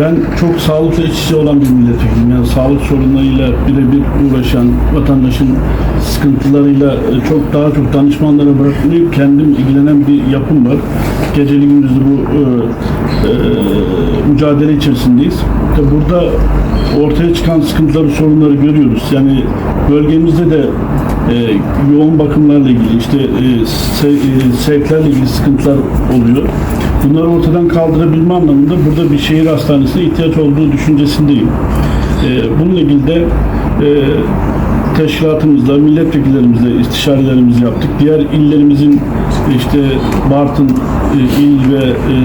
ben çok sağlıkla iç içe olan bir milletvekiliyim. Yani sağlık sorunlarıyla birebir uğraşan, vatandaşın sıkıntılarıyla e, çok daha çok danışmanlara bırakmayıp kendim ilgilenen bir yapım var. Geceli gündüzlü bu e, e, mücadele içerisindeyiz. İşte burada ortaya çıkan sıkıntıları, sorunları görüyoruz. Yani bölgemizde de e, yoğun bakımlarla ilgili, işte e, e, sevklerle ilgili sıkıntılar oluyor. Bunları ortadan kaldırabilme anlamında burada bir şehir hastanesine ihtiyaç olduğu düşüncesindeyim. E, bununla ilgili de e, teşkilatımızla, milletvekillerimizle istişarelerimizi yaptık. Diğer illerimizin işte Bartın e, il ve e,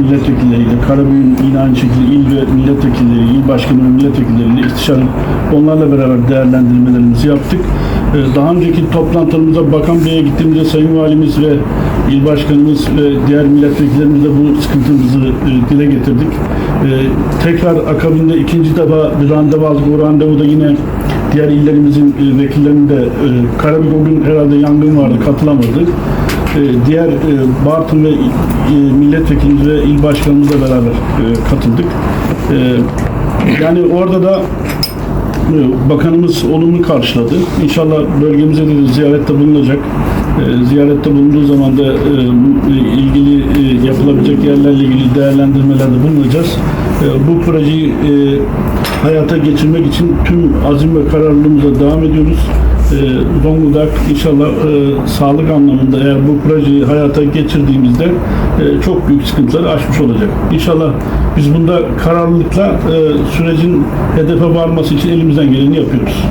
milletvekilleriyle, Karabük'ün yine aynı şekilde il ve milletvekilleri, il başkanı ve milletvekilleriyle istişare onlarla beraber değerlendirmelerimizi yaptık. E, daha önceki toplantılarımızda Bakan Bey'e gittiğimizde Sayın Valimiz ve il başkanımız ve diğer milletvekillerimizle bu sıkıntımızı e, dile getirdik. E, tekrar akabinde ikinci defa bir randevu aldık. O randevuda yine diğer illerimizin e, Karabük o gün herhalde yangın vardı katılamadı. E, diğer Bartın ve milletvekilimiz ve il başkanımızla beraber katıldık. Yani orada da Bakanımız olumlu karşıladı. İnşallah bölgemize de ziyarette bulunacak. E, Ziyarette bulunduğu zaman da e, ilgili e, yapılabilecek yerlerle ilgili değerlendirmelerde bulunacağız. E, Bu projeyi e, hayata geçirmek için tüm azim ve kararlılığımıza devam ediyoruz. E, Zonguldak inşallah e, sağlık anlamında eğer bu projeyi hayata geçirdiğimizde e, çok büyük sıkıntıları aşmış olacak. İnşallah biz bunda kararlılıkla e, sürecin hedefe varması için elimizden geleni yapıyoruz.